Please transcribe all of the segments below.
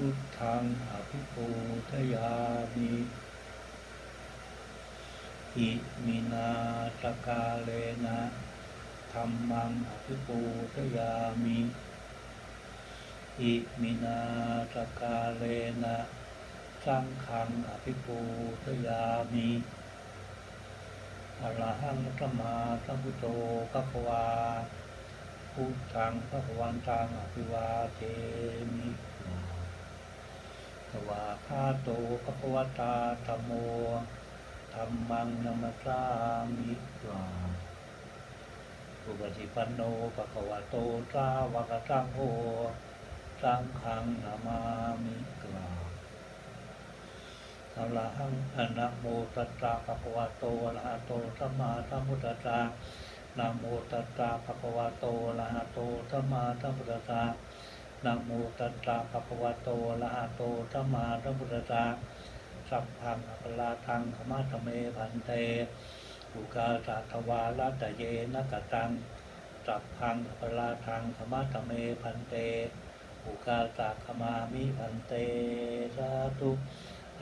พุทธังอภิปูทยามิอิมินาสกาเลนะธรรมังอภิปูทยามิอิมินาสกาเลนะสังฆังอภิปูทยามิอรหังสัมมาสัมพุทโธภะคะวาพุทธังภะคะวันตังอภิวาเทมิ สวาคาโตภควตาธัมโมธัมมังนัมสสามิสวาอุปฏิปันโนภควโตสาวกสังโฆสังฆังนามามิกลาอรหังอะนะโมตัสสะภะคะวะโตอะระหะโตสัมมาสัมพุทธัสสะนะโมตัสสะภะคะวะโตอะระหะโตสัมมาสัมพุทธัสสะ นะโมตัสสะภะคะวะโตอะระหะโตสัมมาสัมพุทธัสสะสัพพังอภลาทังขมาทะเมพันเตอุกาสะทวาลัตเยนะกตังสัพพังอภลาทังขมาทะเมพันเตอุกาสะขมามิพันเตสาธุ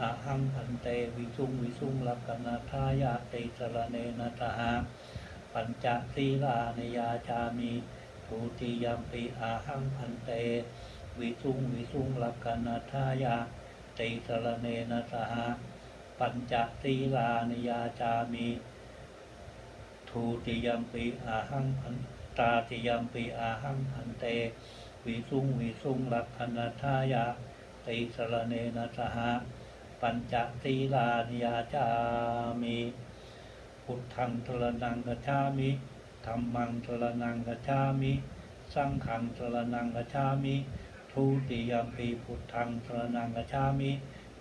อาหังพันเตวิสุงวิสุงลักนาทายาติสรเนนะตหาปัญจศีลานิยาจามิ ทุติยมปิอาหังพันเต วิสุงวิสุงลักนาทายาติสรเนนะตหาปัญจศีลานิยาจามิทุติยมปิอาหังพันตาติยมปิอาหังพันเต วิสุงวิสุงลักนาทายาติสรเนนะตหาปัญจศีลานิยาจามิพุทธังทรนังกัจฉามิ ธรรมังทรนังกัจฉามิ สังฆังทรนังกัจฉามิ ทุติยมปีพุทธังทรนังกัจฉามิ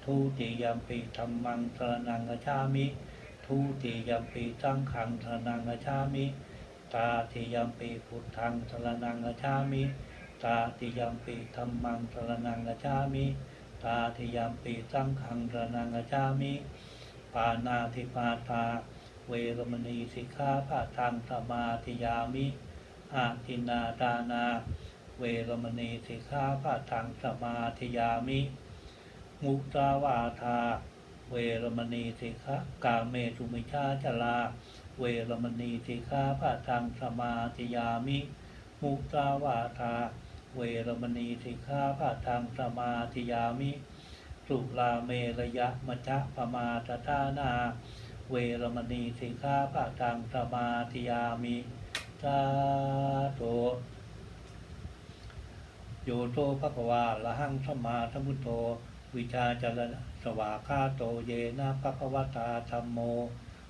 ทุติยมปีธรรมังทรนังกัจฉามิ ทุติยมปีสังฆังทรนังกัจฉามิ ตาติยมปีพุทธังทรนังกัจฉามิ ตาติยมปีธรรมังทรนังกัจฉามิตาทิยมปีสังขังระนังกัจฉามิ ปานาธิปาตา เวรมณีสิกขาปะทังสมาธิยามิอาทินนาดานา เวรมณีสิกขาปะทังสมาธิยามิ มุสาวาทา เวรมณีสิกขากาเมสุมิชาจลา เวรมณีสิกขาปะทังสมาธิยามิ มุสาวาทา เวรมณีสิกขาปะทังสมาธิยามิ สุลาเมระยะมัชฌะปมาตทานา เวรมณีสิกขาปะทังสมาธิยามิสาธุโยโตภควาละหังสมาสมพุโธวิชาจรณสวาคาโตเยนะภควตาธรรมโม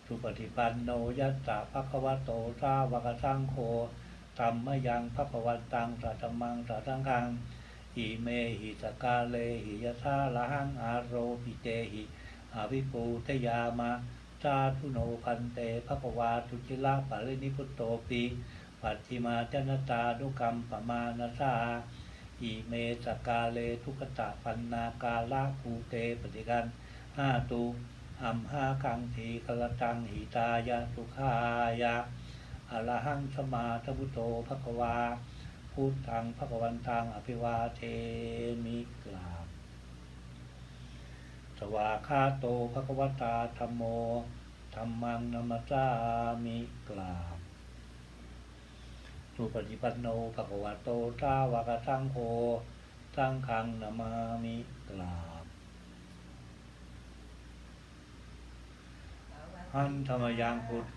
สุปฏิปันโนยัสสะภควโตสาวกสังโฆธรรมยังภควันตังสัตมังสัตังคังอิเมหิสกาเลหิยะธาละหังอาโรปิเตหิอาวิปูทยามะ สาธุโนพันเตภควาทุจิละปะรินิพุตโตปิปัจจิมาจนตาดุกรรมปมานาสาอิเมสกาเลทุกตะปันนากาลาภูเตปฏิกันห้าตุอัมห้าคังทีกลตังหิตายะสุขายะอรหังสมาทพุโธภควาพุทธังพระกวันตังอภิวาเทมิกรา วาคาโตภควตาธรรมโมธรรมังนัมสสามิกราบสุปฏิปันโนภควโตสาวกสังโฆสังฆังนามามิกราบหันธรรมยังพุทธ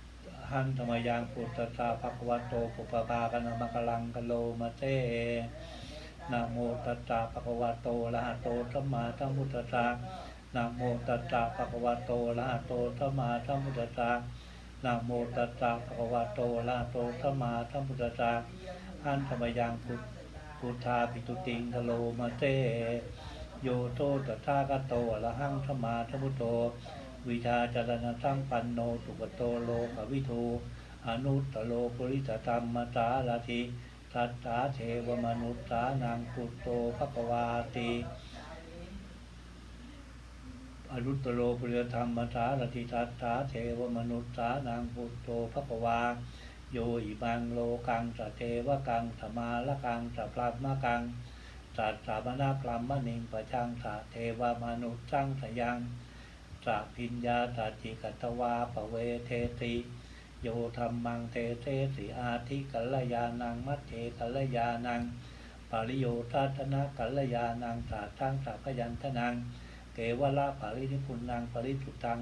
หันธรรมยังพุทธสาภควโตปุปปากนามะกลังกะโลมาเตนะโมตัสสะภะคะวะโตอะระหะโตสัมมาสัมพุทธัสสะ นะโมตัสสะภะคะวะโตอะระหะโตสัมมาสัมพุทธัสสะนะโมตัสสะภะคะวะโตอะระหะโตสัมมาสัมพุทธัสสะหันธรรมยังพุทธพุทธาปิตุติงกะโลมาเตโยโตตถาคโตอะระหังสัมมาสัมพุทโธวิชาจารณะสังปันโนสุกโตโลกวิทูอนุตตโลปริสธรรมสาลาธิสัตตาเทวมนุษสานังพุตโตภควาติ อนุตโลปุริธรรมสาลาธิสัตตาเทวมนุษสานังพุตโตภควาโยอิบังโลกังสะเทวกังสมาละกังสะพลัมกังสัตสามนาพรหมณิงประชังสะเทวมนุษย์สังสยังสัพิญญาสัจิกัตวาปเวเทติโยธรรมังเทเทสิอาทิกัลยานังมัจเจกัลยานังปาริโยทัตนะกัลยานังสัตทังสัพยันทนัง เกวละปารินิพุนังปริสุตัง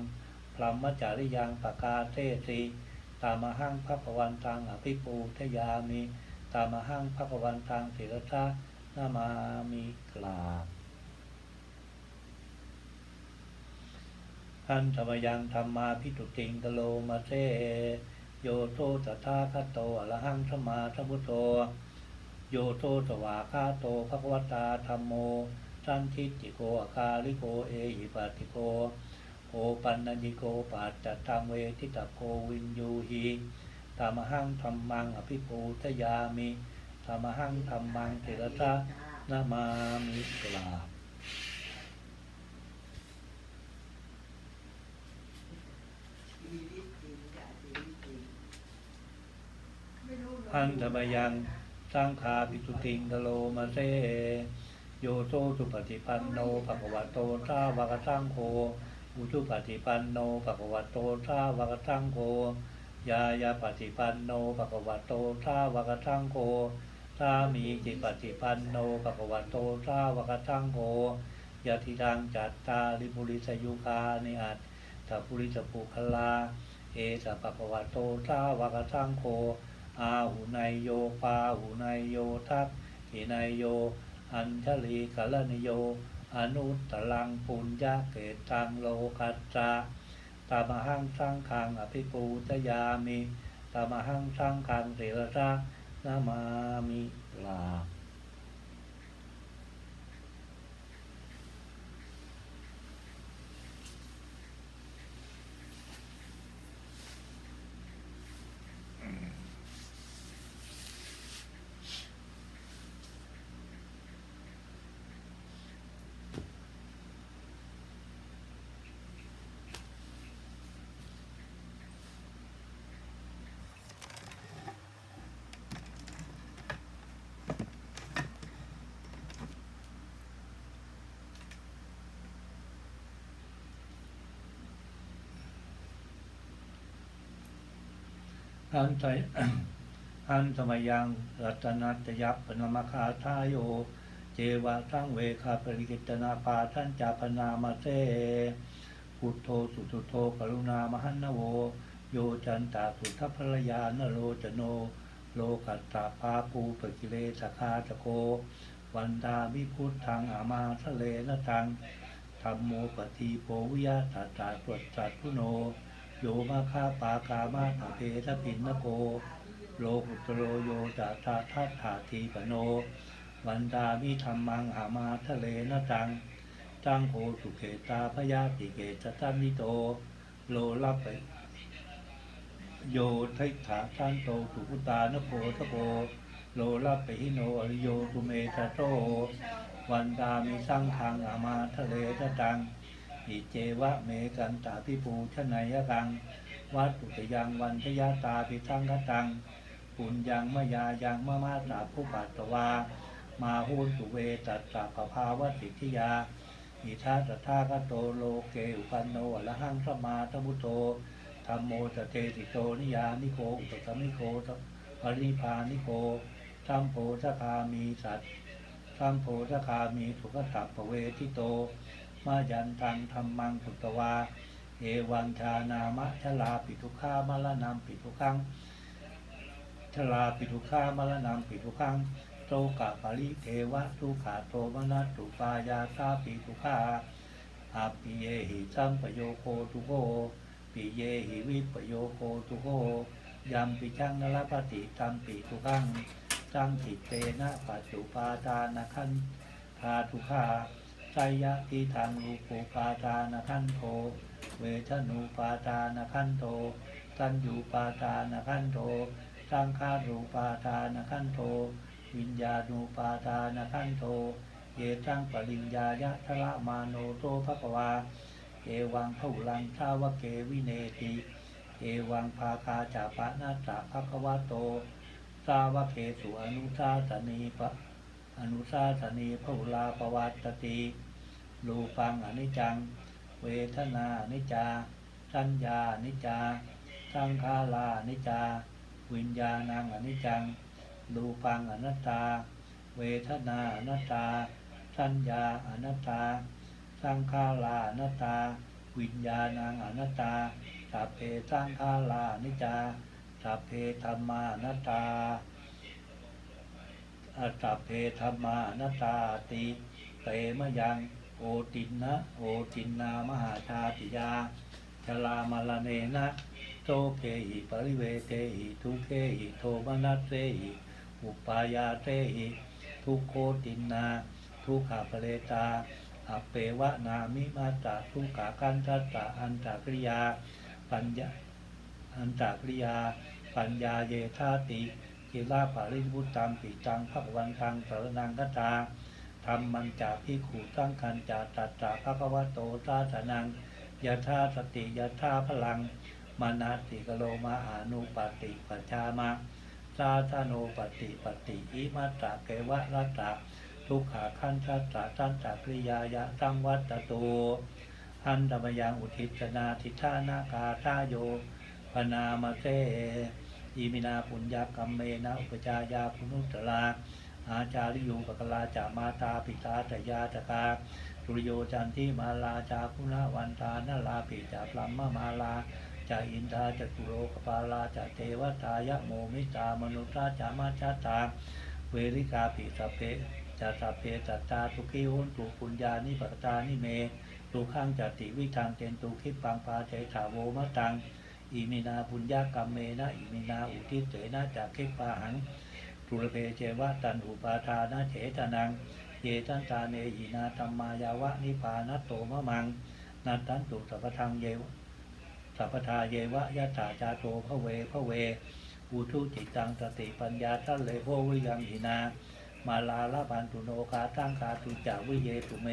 พรหมจาริยังปกาเทสีตามหังพระพวันตังอภิปูทยามิตามหังพระพวันตังศิรชานามามิกราบอันธรรมยังธรรมาพิจุติงกะโลมาเซโยโตตถาคตโตอรหังสมมาสัมพุทโธโยโตสวาคาโตภควตาธรรมโม สันทิติโกอาคาลิโกเอหิปัสติโกโอปันญิโกปัจจตังเวทิตาโพวินยูหีตามหังธรรมังอภิปูทยามิตามหังธรรมังเทระทะนามามิกราบชีวิตจริงค่ะชีวิตจริงพันธมยังสร้างคาปิสุติงกะโลมาเซ โยโซสุปฏิปันโนภะคะวะโตสาวกสังโฆอุชุปฏิปันโนภะคะวะโตสาวกสังโฆยายาปฏิปันโนภะคะวะโตสาวกสังโฆสามีจิปฏิปันโนภะคะวะโตสาวกสังโฆยะทิทังจัตตาลิบุริสยุคานิอัตถปุริสปุคลา เอสะภะควะโตสาวกสังโฆอาหุนายโยปาหุนายโยทักขินายโย อัญชลีกลนิโย อนุตตลังปุญญาเกตังโลกัจาตามหังสร้างคังอภิปูตยามิตามหังสร้างคังเสรสะนามามิลา อันไตอันสมยังรัตนัตยัปปนมคาทายโย เจวะทั้งเวคาปริกิตนาปาท่านจาพนามาเซพุทโธสุตุโธกรุณามหันนโว โยจันตาสุทัพพรยานโรจโน โลกัตตาปาปูปะกิเลสคาตะโก วันดามิพุทธังอามาทะเลนะตังธรรมโมปฏิโปวิยาตาตาตรวจจัดพุโน โยมาคาปากามาตเพทปินนโก โลกุตโรโยจาตาทัตถาทีปโน วันดามิธรรมังอามาทะเลนะตัง จังโหสุเขตาพยาติเกจตันนิโต โลลับไปโยทิฏฐาทันโตสุขุตานโพทโพโลลับไปหิโนอริโยตุเมตะโต วันดามิสังขังอามาทะเลนะตัง อิเจวะเมกันตาพิปูชนายกังวัดตุตยังวันทยาตาพิทังกตังปุญญังมยายังมะมาตาผู้ปัตตวา มาหูนสุเวตัสสะปภาวะสิทธิยาอิทาตถาคโตโลเกอุปันโนอรหังสมมาธมุโตธรรมโมสเตติโตนิยานิโกอุปสมิโกปรินิพานิโกสัมโพสคามีสัตสัมโพสคามีสุขตัปปเวทิโต มายันตังธรรมังสุตวา เอวังชานามะชลาปิทุขามละนามปิทุขังชลาปิทุขามละนามปิทุขังโตกะปริเทวะทุขาโตมนัสตุปายาตาปิทุขาอาปิเยหิสัมปโยโคทุโกปิเยหิวิปโยโคทุโกยัมปิจังนรปฏิตัมปิทุขังจังจิตเตนะปัจจุปาทานะขันธาทุขา ไสยะทิทางรูปูปาทานขันโท เวทนูปาทานขันโทสัญญูปาทานขันโทสังขารูปาทานขันโท วิญญาณูปาทานขันโท เยจังปริญญายะทละมาโนโตภควา เอวังทุลังชาวเกวิเนติ เอวังภาคาจาปะนาตะภควาโต สาวะเกสุอนุสาสนีปะ อนุสาสนีพหุลาปวัตติรูปังอนิจจัง เวทนาอนิจจา สัญญาอนิจจา สังขาราอนิจจา วิญญาณังอนิจจัง รูปังอนัตตา เวทนาอนัตตา สัญญาอนัตตา สังขาราอนัตตา วิญญาณังอนัตตาสัพเพสังขารานิจจาสัพเพธรรมานัตตา อัสสัพเพธรรมานตาติเตมยังโอตินนะโอตินนามหาชาติยาชลามาลเนนะโตเคหิปริเวเทหิทุเคหิโทมนัสเตหิอุปายาเตหิทุโคตินนาทุขาปเลตาอัเปวะนามิมาตาทุกขากันตัตตะอันตากริยา ปัญญาอันตากริยา ปัญญาเยธาติ กิลาภาริบุตตังปิตังภควันตังสารนังกตาธรรมันจากพิขูตั้งคันจาตัตตะภควโตตาสนังยะธาสติยะธาพลังมานาติกโลมาอานุปติปัจจามาสาธโนปติปติอิมัตตะเกวะรัตตะทุกขาขันธัตตะตันตะกริยายะตังวัตตตูอันตมยังอุทิศนาทิธานากาทาโยปนามาเต อิมินาปุญญกรรมเมนะอุปจายาพุนุตลาอาจาริโยปกลาจามาตาปิตาตยาตกาสุริโยจันทิมาลาจาพุนาวันตานลาปิจาพลัมมมาลาจาอินทาจตุโรกปาลาจาเทวตายะโมมิตามนุตตาจามาชาตา เวริกาปิสเพจาสัพเพจัตตาทุกิหุนตุปุญญานิปกตานิเมตุข้างจติวิทางเตนตุคิปังปาเจถาโวมะตัง อิมินาปุญญากรรมเมนะอิมินาอุทิศเสนะจากเขปาหังทุรเพเจวะตันอุปาทานะเฉตนัง เยตันตาเนหินาธรรมายาวะนิพานัตโตมะมัง นัตตันตุสัพพทังเยวสัพพทาเยวะยะถาจาโตพระเวพระเวอุทุจิตตังสติปัญญาทัลเลโพวิยังหินา มาลาลาบันตุโนคาตั้งคาตุจาวิเยตุเม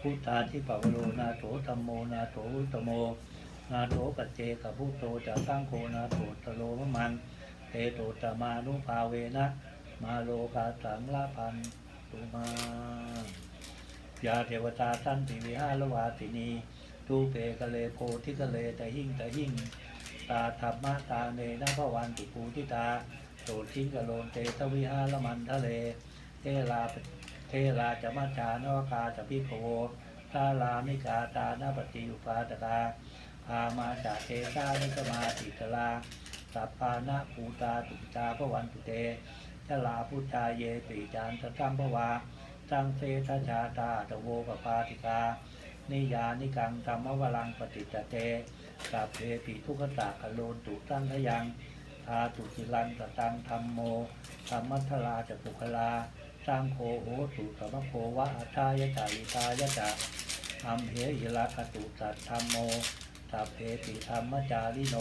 พุทธาทิปวโรนาโถธรรมโมนาโถวุตโม นาโถปัจเจกพุทโตจะตั้งโคนาโถตโลมะมังเตโตตมานุภาเวนะ มาโลกาสังลาพันตุมายาเทวตาท่านติวิหารวาตินีตูเปกะเลโพธิกะเลตะหิ่งตะหิ่งตาธรรมะตาเนนะพระวันตุปูทิตาโสทิงกะโลนเตทวิหารมันทะเล เทลาเทลาจะมาจานวกาจะพิโคทาลามิกาตานาปฏิอุปาตกา พามาจากเทสานิสมาติตลาสัพพานะปูตาตุปิตาพระวันตุเตชลาพุทาเยติจานตะตัมภวาสังเสทชาตาตะโวปปาติกา นิยานิกังธรรมวลังปฏิจเตสัพเพปิทุกขตากโลนตุตั้งทยังทาตุจิลันตตังธรรมโมธรรมัทลาจตุคลาสร้างโคโหตุสมโควะอัทายะจายิตายะจาธรรมเหหิลาคตุสัตธรรมโม สัพเพติธรรมจาริโน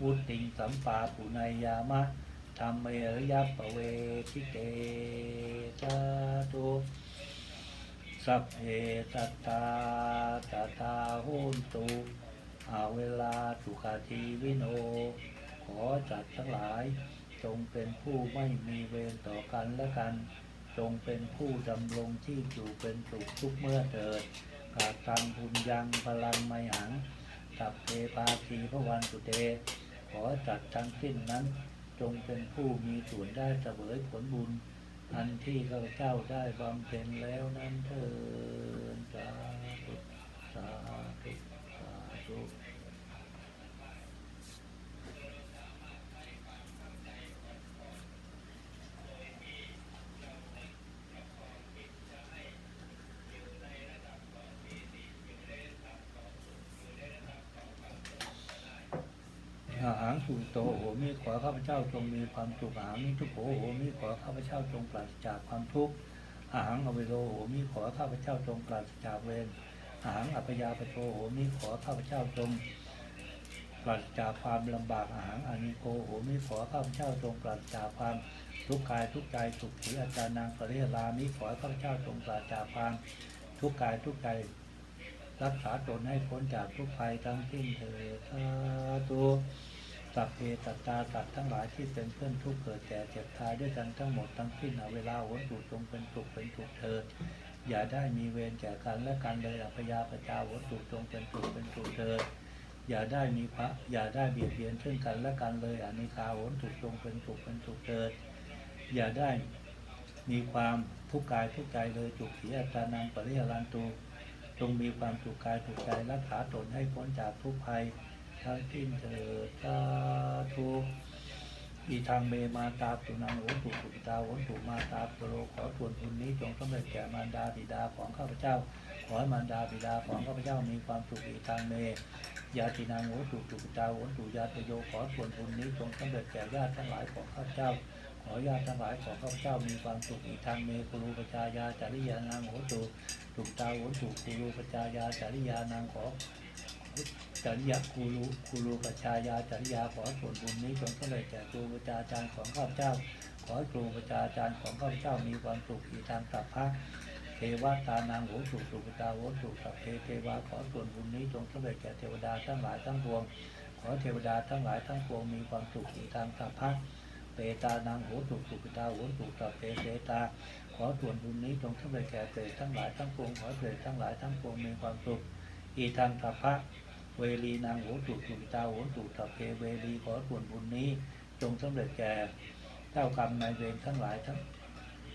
วุติงสัมปาปุนายามะธรรมเมรยปเวทิเตาธุสัพเพสัตตาตาตาหุนตุอาเวลาสุขาทีวิโน ขอจัดทั้งหลาย จงเป็นผู้ไม่มีเวรต่อกันและกัน จงเป็นผู้ดำรงที่อยู่เป็นสุขทุกเมื่อเถิดกาตังบุญยังพลังไมหัง สัพเพปาทีพระวันสุเต ขอจัดทั้งสิ้นนั้น จงเป็นผู้มีส่วนได้เสวยผลบุญ อันที่ข้าพเจ้าได้บำเพ็ญแล้วนั้นเถิดสาธุสาธุสาธุ อา หารสุโตโหมิขอข้าพเจ้าจงมีความสุขอาหารมิทุกโขโหมิขอข้าพเจ้าจงปราศจากความทุกข์อาหารอเวโรโหมิขอข้าพเจ้าจงปราศจากเวรอาหารอัปยาปโชโหมิขอข้าพเจ้าจงปราศจากความลำบากอาหารอานิโกโหมิขอข้าพเจ้าจงปราศจากความทุกข์กายทุกข์ใจสุขขีอาจารย์นางปริยลามิขอข้าพเจ้าจงปราศจากความทุกข์กายทุกข์ใจรักษาตนให้พ้นจากทุกภัยทั้งสิ้นเถิดสาธุ สัพเพสัตตาสัตว์ทั้งหลายที่เป็นเพื่อนทุกเกิดแก่เจ็บตายด้วยกันทั้งหมดทั้งสิ้นเอาเวลาโหนสู่จงเป็นสุขเป็นสุขเถิดอย่าได้มีเวรแก่กันและกันเลยอัพยาปจาโหนสู่จงเป็นสุขเป็นสุขเถิดอย่าได้มีพระอย่าได้เบียดเบียนซึ่งกันและกันเลยอานิคาโหนถูกจงเป็นสุขเป็นสุขเถิด อย่าได้มีความทุกข์กายทุกข์ใจเลยจุกขีอัตานังปริยรันตุจงมีความสุขกายสุขใจรักษาตนให้พ้นจากทุกภัย ทั้งสิ้นเถิดสาธุอีทางเมมาตาตุนังโอตุสุตาโอตุมาตาปโรขอส่วนบุญนี้จงสำเร็จแก่มารดาบิดาของข้าพเจ้า ขอให้มารดาบิดาของข้าพเจ้ามีความสุขอีทางเมยาตินางโหตุตุปิตาโหตุยาตโยขอส่วนบุญนี้จงสำเร็จแก่ญาติทั้งหลายของข้าพเจ้า ขอญาติทั้งหลายของข้าพเจ้ามีความสุขอีทางเมกุรูปชายาจาริยานางโหตุตุตาโหตุกุรูปชายาจาริยานางขอ จริยากุรูกุรูปชายาจริยาขอส่วนบุญนี้จงสำเร็จแก่ครูปชาจารย์ของข้าพเจ้า ขอครูปชาจารย์ของข้าพเจ้ามีความสุขอีทางสัพพะเทวตานางโหตุสุปตาโหตุสัพเพเทวาขอส่วนบุญนี้จงสำเร็จแก่เทวดาทั้งหลายทั้งปวง ขอเทวดาทั้งหลายทั้งปวงมีความสุขอีทางสัพพะเปตานางโหตุสุปตาโหตุสัพเพเตตา ขอส่วนบุญนี้จงสำเร็จแก่เปรตทั้งหลายทั้งปวงขอเปรตทั้งหลายทั้งปวงมีความสุขอีทางสัพพะ เวลีนางโหตุสุปตาโหตุสัพเพเวลีขอส่วนบุญนี้ จงสำเร็จแก่เจ้ากรรมนายเวรทั้งหลายทั้ง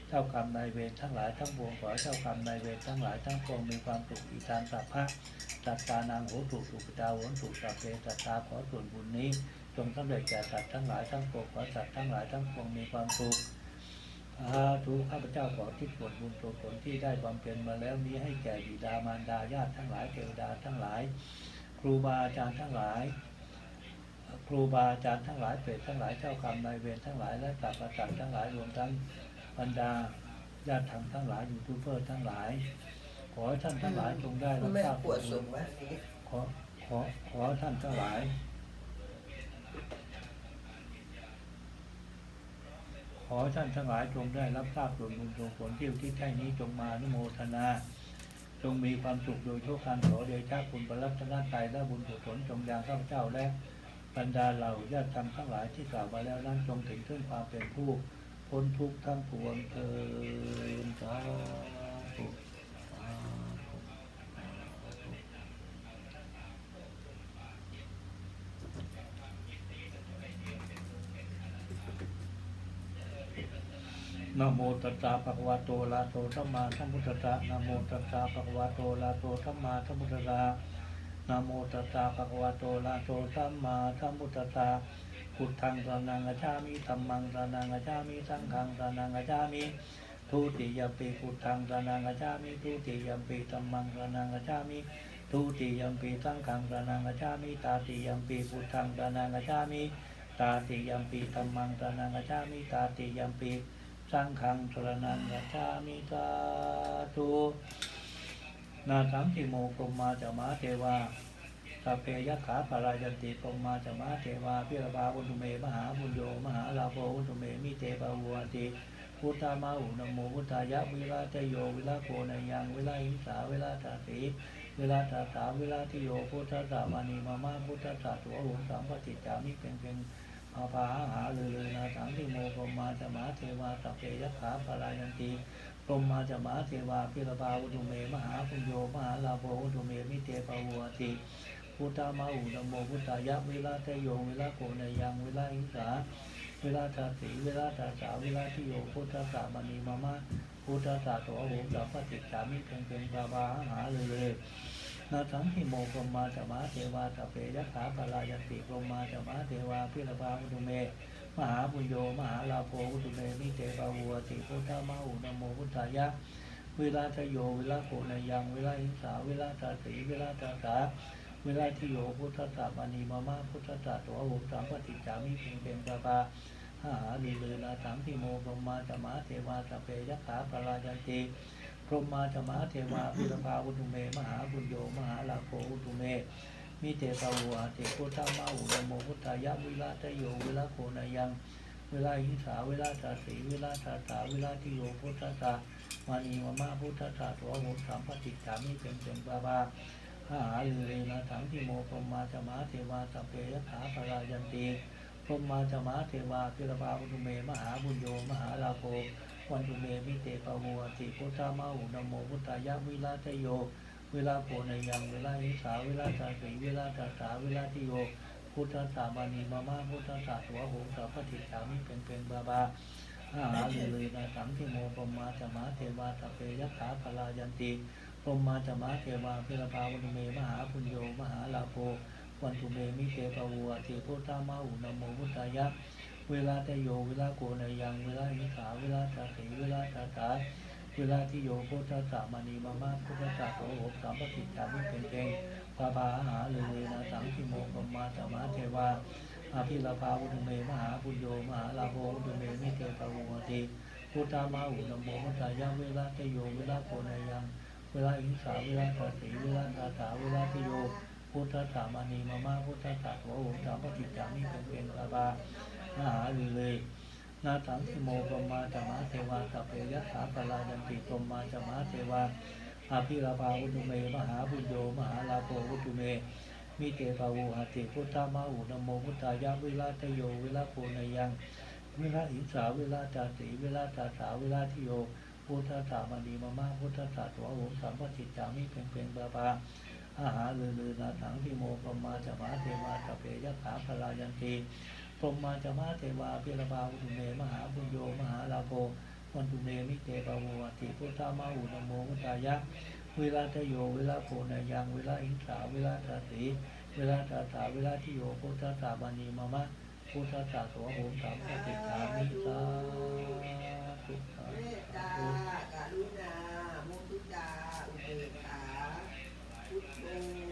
เจ้ากรรมนายเวรทั้งหลายทั้งปวงขอเจ้ากรรมนายเวรทั้งหลายทั้งปวงมีความสุขอีทางสัพพะตัตตานางโหตุสุปตาโหตุสัพเพตัตตาขอส่วนบุญนี้ จงสำเร็จแก่สัตว์ทั้งหลายทั้งปวงขอสัตว์ทั้งหลายทั้งปวงมีความสุขอาทุข้าพเจ้าขอที่ส่วนบุญตัวผลที่ได้บำเพ็ญมาแล้วนี้ให้แก่บิดามารดาญาติทั้งหลายเทวดาทั้งหลาย ครูบาอาจารย์ทั้งหลาย ครูบาอาจารย์ทั้งหลายเปรตทั้งหลายเจ้ากรรมนายเวรทั้งหลายและสัตว์ประสาททั้งหลายรวมทั้งบรรดาญาติธรรมทั้งหลายยูทูบเบอร์ทั้งหลาย ขอท่านทั้งหลายจงได้รับทราบปวดสูงวะนี่ขอขอขอท่านทั้งหลาย ขอท่านทั้งหลายจงได้รับทราบส่วนบุญส่วนผลที่ที่ใช่นี้จงมานุโมทนา จงมีความสุขโดยโชคการขอเดชะคุณประรัตนตรัยและบุญกุศลจงยังข้าพเจ้าและบรรดาเหล่าญาติธรรมทั้งหลายที่กล่าวมาแล้วนั้นจงถึงขึ้นความเป็นผู้พ้นทุกข์ทั้งปวงเถิดสาธุสาธุสาธุ นะโมตัสสะภะคะวะโตอะระหะโตสัมมาสัมพุทธัสสะนะโมตัสสะภะคะวะโตอะระหะโตสัมมาสัมพุทธัสสะนะโมตัสสะภะคะวะโตอะระหะโตสัมมาสัมพุทธัสสะพุทธังสรนังกัจฉามิธัมมังสรนังกัจฉามิสังฆังสรนังกัจฉามิทุติยมปีพุทธังสรนังกัจฉามิทุติยมปีธัมมังสรนังกัจฉามิทุติยมปีสังฆังสรนังกัจฉามิตาติยมปีพุทธังสรนังกัจฉามิตาติยมปีธัมมังสรนังกัจฉามิตาติยมปี สังฆังสรนังกัจามิสาธุนาสังติโมกรมมาจะมาเทวาสัพเพยขาปารายันติปมมาจมาเทวาพิรบาบุญตุเมมหาบุญโยมหาลาโภบุญตุเมมิเตปะวันติพุทธามาหุนโมพุทธายะวิราชโยวิราโกนายังวิราหิสาวิราชาสีวิราชาสาวิราทิโยพุทธสามานีมามาพุทธสาตัวหุสัมปติจามิเป็นเป็น อาภาหาเลยเลยนาสังทิโมปมมาจมาเทวาสัพเพยขาปารายันติปมมาจมาเทวาพิรบาบุตุเมมหาบุญโยมหาลาโภบุตุเมมิเตปวันติพุทธามาอุนโมพุทธายะเวลาเตโยเวลาโกนยังเวลาอิสาเวลาตาสีเวลาตาสาเวลาที่โยพุทธสามณีมามาพุทธสาตัวโหมสัพพติสามิเพ่งเพ่งบาบาหาเลยเลย นาทังที่โมกรมมาจมาเทวาสเพยะขาปลายติกรมมาจมาเทวาพิรบาอุตุเม มหาบุญโยมหาลาโภอุตุเมมิเตปาวัวติพุทธามาอุนโมพุทธายะเวลาทโยเวลาโกนายังเวลาอิงสาเวลาตาสีเวลาตาสาเวลาที่โยพุทธสามานีมามาพุทธสาตัวหุสามปฏิจามิเพียงเป็นปาปาหาลีเลยนาสังทิโมพรหมาจมาเทวาสเพยขาปรายันติ รหมาจมาเทวาพิรพาอุตุเม มหาบุญโย มหาลาโภอุตุเมมิเตปาวะเตพุทธามาอุโมพุทธายะวิลาทโยเวลาโกนายังเวลาหิงสาเวลาตาสีเวลาตาสาเวลาที่โยพุทธสามานีมามาพุทธสาตัวหุสามปฏิจามิเป็นเป็นปาปาหาลือเรนะถังที่โมปมมาจมาเทวาสพเพยะขาปรายันติพรหมาจมาเทวาพิรพาวุตุเม มหาบุญโย มหา โภวันตุเมมิเตปะโวติพุทธามาหุนโมพุทธายะวิลาทโยเวลาโกนยังเวลาหิสาเวลาตาสีเวลาตาสาเวลาทิโย พุทธสามานีมามาพุทธสาสวะโหสัพพติสามิเป็นเป็นบาบาอาหาเลยเลยนะสังทิโมปมมาจมาเทวาตะเปยถาพลายันติปมมาจมาเทวาพิรพาวันเมมหาพุญโยมหาลาโภวันตุเมมิเตปะวัวติพุทธามาหุนโมพุทธายะ เวลาตโย เวลาโกนยังเวลาหิสาเวลาตาสีเวลาตาสาเวลาที่โยพุทธสามานีมามาพุทธสาโสโหสัมปติสามิเป็นเป็นปาปาหาเลยนะสังคิโมปมาจมาเทวาอาภิลาภาวุฒเมมหาปุญโยมหาลาโภวุฒเมมิเตปะวุติพุทธามาหุนโมมุตายะเวลาเตโยเวลาโกนยังเวลาอิงสาเวลาตาสีเวลาตาสาเวลาทิโยพุทธสามานีมามาพุทธสาโวหสามปฏิจามิเป็นเป็นปาปา หาเลยนาสังคิโมปมาจามาเทวาสัพเพยะถาปลายันติปมาจามาเทวาอาภิราภาวุตุเม มหาบุญโยมหาลาโภวุตุเม มิเตปาวูหติพุทธามาหุนโมพุทธายะวิลาตโยวิลาโพนยังวิลาอิสาวิลาจาสีวิลาจาสาวิลาทิโยพุทธสามานีมามาพุทธาตัวโหมสัมปจิตจามิเพ่งเพ่งบาบาอาหาลือลือนาถังทิโมปมาจามาเทวาตะเปยะขาพลายันติ ปมาจามาเทวาพิรภาวุตุเมมหาบุญโยมหาลาโภวันตุเมมิเตปาวูหติพุทธามาหุนโมพุทธายะเวลาทโยเวลาโพนายังเวลาอินสาเวลาตาสีเวลาตาสาเวลาทิโยพุทธสาบานีมามะพุทธสาสวะโหมสามปฏิสามิสาธุสาเมตาธุกรุณามุทิตาอุเบกขาพุทโธ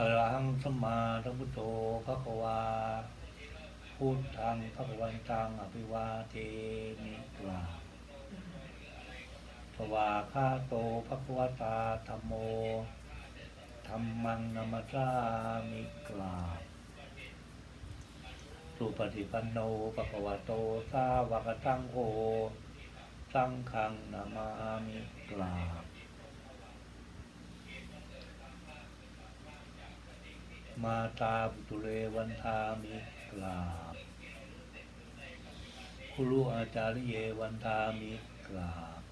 อะระหังสัมมาสัมพุทโธพระกวาพุทธังพระกวันตังอภิวาเทมิกลาสวาคาโตพระกวตาธรรมโมธรรมังนามัสสามิกลาสุปฏิปันโนปะกวะโตสาวกตังโฆสังฆังนามามิกลาบ มาตาบุตุเรวันทามิกราบครูอาจาริเยวันทามิกราบ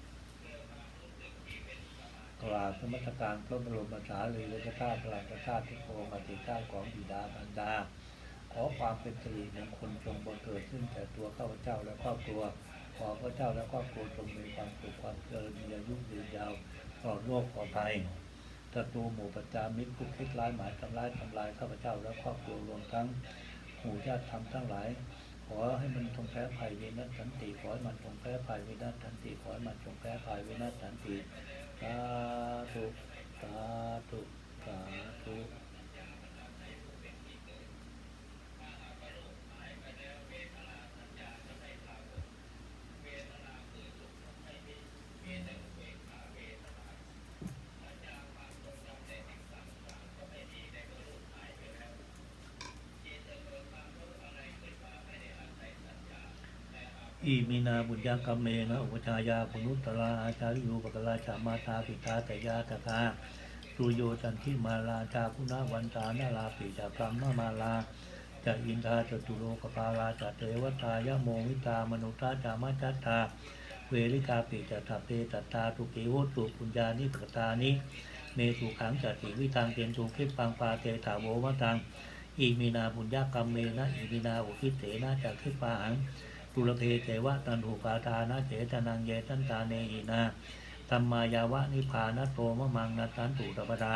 กราบสมัสการพระบรมสารีริกธาตุพลังกธาตุทุกองค์อธิธาตุของบิดาบรรดา ขอความเป็นสิริมงคลจงบังเกิดขึ้นแก่ตัวข้าพเจ้าและครอบครัว ขอพระเจ้าและครอบครัวจงมีความสุขความเจริญมีอายุยืนยาวปลอดโรคปลอดภัย ศัตรูหมู่ประจามิตรผู้คิดร้ายหมายทำร้ายทำลายข้าพเจ้าและครอบครัวรวมทั้งหมู่ญาติธรรมทั้งหลาย ขอให้มันจงแพ้ภัยวินาศสันติขอให้มันจงแพ้ภัยวินาศสันติขอให้มันจงแพ้ภัยวินาศสันติสาธุสาธุสาธุ อิมินาบุญญากรรมเมนะอุปชายาปนุตตราอาจาริโยปกราชามาตาปิตาแต่ยาตถาสุโยจันทิมาลาจาคุณาวันตานาลาปิจาพรหมมาลาจะอินทาจตุโลกปาราจะเทวตายะโมวิตามนุตาจามาจัตตาเวริกาปิจตถาเปตตาตุเกโหตุปุญญานิปกตานิเมสุขังจัติวิตังเป็นสุขิปังปาเตถาโวมะตังอีมีนาบุญญากรรมเมนะอีมีนาอุทิเตนะจักขิปาหัง ตุลเพเทวะตันหูปาทานะเจตนังเยตันตาเนหินาธรรมายาวะนิพานโตมะมังนาตันตุตปดา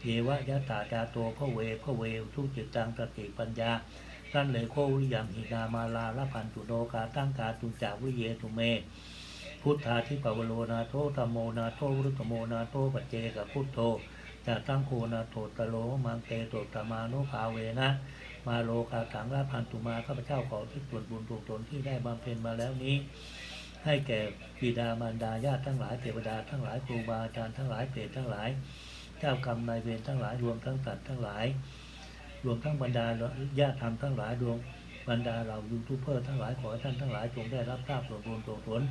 เยวะยะตาจาโตพระเวพระเวทุจิตตังสติปัญญาตั้นเลยโควิยังหินามาลาละพันตุโนกาตั้งกาตุจาวิเยตุเม พุทธาทิปวโรนาโทธรรมโมนาโทวรุตโมนาโทปัจเจกพุทโธจะตั้งโคนาโทตโลมังเตโตตมานุภาเวนะ มาโลกาสังราพันตุมาข้าพเจ้าขอที่ส่วนบุญถูกตนที่ได้บำเพ็ญมาแล้วนี้ ให้แก่บิดามารดาญาติทั้งหลายเทวดาทั้งหลายครูบาอาจารย์ทั้งหลายเปรตทั้งหลาย เจ้ากรรมนายเวรทั้งหลายรวมทั้งสัตว์ทั้งหลาย รวมทั้งบรรดาญาติธรรมทั้งหลายรวมบรรดาเหล่ายูทูบเบอร์ทั้งหลายขอท่านทั้งหลายจงได้รับทราบส่วนบุญส่วนผล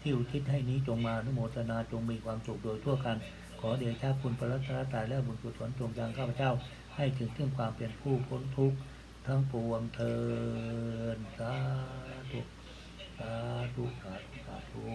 ที่อุทิศให้นี้จงมาอนุโมทนาจงมีความสุขโดยทั่วกัน ขอเดชะคุณพระรัตนตรัยและบุญกุศลจงยังข้าพเจ้าให้ถึงถึงความเป็นผู้พ้นทุกข์ ทั้งปวงเทินสาธุสาธุสาธุสาธุ